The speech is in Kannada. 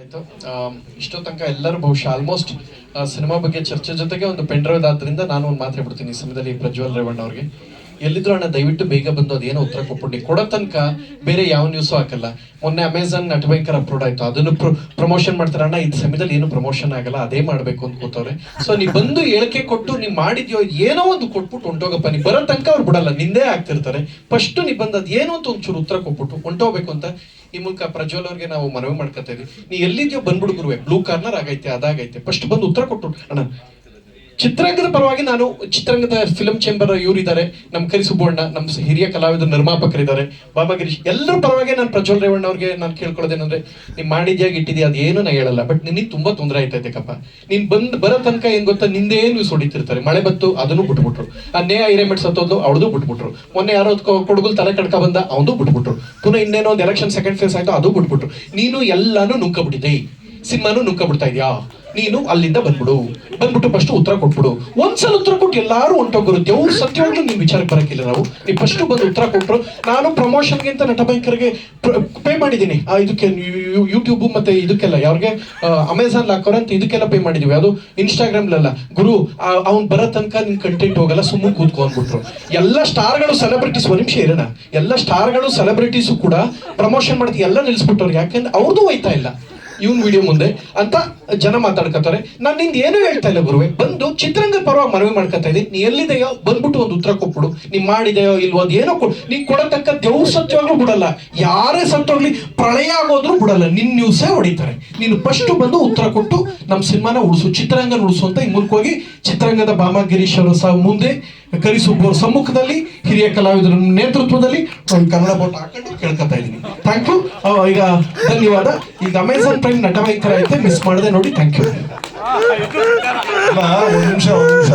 ಆಯ್ತು. ಇಷ್ಟೋ ತನಕ ಎಲ್ಲರೂ ಬಹುಶಃ ಆಲ್ಮೋಸ್ಟ್ ಸಿನಿಮಾ ಬಗ್ಗೆ ಚರ್ಚೆ ಜೊತೆಗೆ ಒಂದು ಪೆಂಡ್ರೈವ್ ಆದ್ರಿಂದ ನಾನು ಒಂದು ಮಾತಾಡ್ಬಿಡ್ತೀನಿ ಈ ಸಮಯದಲ್ಲಿ ಪ್ರಜ್ವಲ್ ರೇವಣ್ಣ ಅವ್ರಿಗೆ. ಎಲ್ಲಿದ್ರು ಅಣ್ಣ, ದಯವಿಟ್ಟು ಬೇಗ ಬಂದು ಅದೇನೋ ಉತ್ತರ ಕೊಟ್ಬಿಡಿ. ಕೊಡೋ ತನಕ ಬೇರೆ ಯಾವ ನ್ಯೂಸು ಹಾಕಲ್ಲ. ಮೊನ್ನೆ ಅಮೆಝಾನ್ ನಟಭಯಂಕರ ಅಪ್ಲೋಡ್ ಆಯ್ತು. ಅದನ್ನು ಪ್ರಮೋಷನ್ ಮಾಡ್ತಾರೆ. ಅಣ್ಣ ಈ ಸಮಯದಲ್ಲಿ ಏನು ಪ್ರಮೋಷನ್ ಆಗಲ್ಲ, ಅದೇ ಮಾಡಬೇಕು ಅಂತ ಕೂತವ್ರೆ. ಸೊ ನೀವು ಬಂದು ಹೇಳಿಕೆ ಕೊಟ್ಟು, ನೀವು ಮಾಡಿದ್ಯೋ ಏನೋ ಒಂದು ಕೊಟ್ಬಿಟ್ಟು ಹೊಂಟೋಗಪ್ಪ. ನೀವು ಬರೋ ತನಕ ಅವ್ರು ಬಿಡಲ್ಲ. ನಿಂದೇ ಆಗ್ತಿರ್ತಾರೆ. ಫಸ್ಟ್ ನೀವು ಬಂದು ಏನು ಅಂತ ಒಂಚೂರು ಉತ್ತರ ಕೊಟ್ಬಿಟ್ಟು ಹೊಂಟೋಗ್ಬೇಕು ಅಂತ ಈ ಮೂಲಕ ಪ್ರಜ್ವಲ್ ಅವ್ರಿಗೆ ನಾವು ಮನವಿ ಮಾಡ್ಕೊತಾ ಇದೀವಿ. ನೀ ಎಲ್ಲಿದ್ಯೋ ಬಂದ್ಬಿಡು ಬ್ಲೂ ಕಾರ್ನರ್ ಆಗೈತೆ, ಅದಾಗೈತೆ. ಫಸ್ಟ್ ಬಂದು ಉತ್ತರ ಕೊಟ್ಟು ಅಣ್ಣ ಚಿತ್ರರಂಗದ ಪರವಾಗಿ ನಾನು ಚಿತ್ರರಂಗದ ಫಿಲಂ ಚೇಂಬರ್ ಇವರಿದ್ದಾರೆ. ನಮ್ಮ ಕರಿ ಸುಬ್ಬಣ್ಣ, ನಮ್ಮ ಹಿರಿಯ ಕಲಾವಿದರು ನಿರ್ಮಾಪಕರಿದ್ದಾರೆ ಬಾಬಾ ಗಿರೀಶ್, ಎಲ್ಲರ ಪರವಾಗಿ ನಾನು ಪ್ರಜ್ವಲ್ ರೇವಣ್ಣ ಅವ್ರಿಗೆ ನಾನು ಕೇಳ್ಕೊಳ್ಳೋದೇನಂದ್ರೆ ನೀನು ಮಾಡಿದ್ಯಾಗ ಇಟ್ಟಿದ್ಯಾ ಅದೇನು ನಾ ಹೇಳಲ್ಲ. ಬಟ್ ನಿನಗೆ ತುಂಬಾ ತೊಂದರೆ ಆಯ್ತೈತೆ ಕಪ್ಪ ನೀನ್ ಬಂದ್ ಬರೋ ತನಕ ಏನ್ ಗೊತ್ತಾ ನಿಂದೇ ನ್ಯೂಸ್ ಹೊಡಿತಿರ್ತಾರೆ ಮಳೆ ಬತ್ತು ಅದನ್ನು ಬಿಟ್ಬಿಟ್ರು. ಆ ನೇ ಐರೇಮೆಟ್ ಸತ್ತೋದು ಅವಳದು ಬಿಟ್ಬಿಟ್ರು. ಮೊನ್ನೆ ಯಾರೋ ಕೊಡಗಲ್ ತಲೆ ಕಡ್ಕ ಬಂದ ಅವನು ಬಿಟ್ಬಿಟ್ರು. ಪುನಃ ಇನ್ನೇನೋ ಒಂದು ಎಲೆಕ್ಷನ್ ಸೆಕೆಂಡ್ ಫೇಸ್ ಆಯ್ತು, ಅದು ಬಿಟ್ಬಿಟ್ರು. ನೀನು ಎಲ್ಲಾನು ನುಂಕಬಿಟ್ಟಿದ್ದೆ ಸಿನಿಮಾನು ನುಂಕಬಿಡ್ತಾ ಇದ್ಯಾ? ನೀನು ಅಲ್ಲಿಂದ ಬಂದ್ಬಿಡು. ಬಂದ್ಬಿಟ್ಟು ಫಸ್ಟ್ ಉತ್ತರ ಕೊಟ್ಬಿಡು. ಒಂದ್ಸಲ ಉತ್ತರ ಕೊಟ್ಟು ಎಲ್ಲಾರು ಹೊಂಟೋಗಿರುತ್ತೆ. ದೇವ್ರು ಸತ್ಯವಾಗ್ಲೂ ನಿಮ್ ವಿಚಾರಕ್ಕೆ ಬರಕ್ಕಿಲ್ಲ ನಾವು ನೀವು ಫಸ್ಟ್ ಬಂದು ಉತ್ತರ ಕೊಟ್ಟರು ನಾನು ಪ್ರಮೋಷನ್ಗೆ ಅಂತ ನಟ ಬೈಕರ್ಗೆ ಪೇ ಮಾಡಿದ್ದೀನಿ. ಇದಕ್ಕೆ ಯೂಟ್ಯೂಬ್ ಮತ್ತೆ ಇದಕ್ಕೆಲ್ಲ ಯಾವ್ರಿಗೆ ಅಮೆಝಾನ್ ಲಾಕರ್ ಅಂತ ಇದಕ್ಕೆಲ್ಲ ಪೇ ಮಾಡಿದೀವಿ. ಅದು ಇನ್ಸ್ಟಾಗ್ರಾಮ್ಲೆಲ್ಲ ಗುರು ಅವ್ನು ಬರೋ ತನಕ ನಿನ್ ಕಂಟೆಂಟ್ ಹೋಗಲ್ಲ ಸುಮ್ಮನೆ ಕೂತ್ಕೊ ಅಂದ್ಬಿಟ್ರು. ಎಲ್ಲ ಸ್ಟಾರ್ಗಳು ಸೆಲೆಬ್ರಿಟೀಸ್ ಒಂದು ನಿಮಿಷ ಇರೋಣ. ಎಲ್ಲ ಸ್ಟಾರ್ಗಳು ಸೆಲೆಬ್ರಿಟೀಸು ಕೂಡ ಪ್ರಮೋಷನ್ ಮಾಡ್ತೀವಿ ಎಲ್ಲ ನಿಲ್ಸ್ಬಿಟ್ಟವ್ರು. ಯಾಕೆಂದ್ರೆ ಅವ್ರದ್ದು ಹೋಯ್ತಾ ಇಲ್ಲ. ಇವನ್ ವಿಡಿಯೋ ಮುಂದೆ ಅಂತ ಜನ ಮಾತಾಡ್ಕೋತಾರೆ ನಾನು ನಿಂದ ಏನು ಹೇಳ್ತಾ ಇಲ್ಲ ಗುರುವೆ. ಬಂದು ಚಿತ್ರರಂಗ ಪರವಾಗಿ ಮನವಿ ಮಾಡ್ಕೊತಾ ಇದ್ದೀನಿ. ನೀ ಎಲ್ಲಿದೆಯೋ ಬಂದ್ಬಿಟ್ಟು ಒಂದು ಉತ್ತರ ಕೊಟ್ಬಿಡು. ನೀ ಮಾಡಿದೆಯೋ ಇಲ್ವೋ ಏನೋ ಕೊಡು. ನೀ ಕೊಡತಕ್ಕ ದೇವ್ ಸತ್ಯವಾಗ್ಲೂ ಬಿಡಲ್ಲ. ಯಾರೇ ಸತ್ತೋಗ್ಲಿ ಪ್ರಳಯ ಆಗೋದ್ರೂ ಬಿಡಲ್ಲ. ನಿನ್ ನ್ಯೂಸೇ ಹೊಡಿತಾರೆ. ನೀನು ಫಸ್ಟ್ ಬಂದು ಉತ್ತರ ಕೊಟ್ಟು ನಮ್ಮ ಸಿನಿಮಾನ ಉಳಿಸು. ಚಿತ್ರರಂಗ ಉಳಿಸು ಅಂತ ಈ ಮೂಲಕವಾಗಿ ಚಿತ್ರರಂಗದ ಬಾಮ ಗಿರೀಶ್ ಅವರು ಸಹ ಮುಂದೆ ಕರಿಸುಬ್ಬವ್ರ ಸಮ್ಮುಖದಲ್ಲಿ ಹಿರಿಯ ಕಲಾವಿದರ ನೇತೃತ್ವದಲ್ಲಿ ಒಂದು ಕನ್ನಡ ಬೋಟ್ ಹಾಕೊಂಡು ಕೇಳ್ಕೊತಾ ಇದ್ದೀನಿ. ಥ್ಯಾಂಕ್ ಯು ಈಗ ಧನ್ಯವಾದ. ಈಗ ಅಮೆಝಾನ್ ಪ್ರೈಮ್ ನಟಭಯಂಕರ ಐತೆ ಮಿಸ್ ಮಾಡದೆ ನೋಡಿ ಥ್ಯಾಂಕ್ ಯು ಒಂದ್ ನಿಮಿಷ ಒಂದು ನಿಮಿಷ.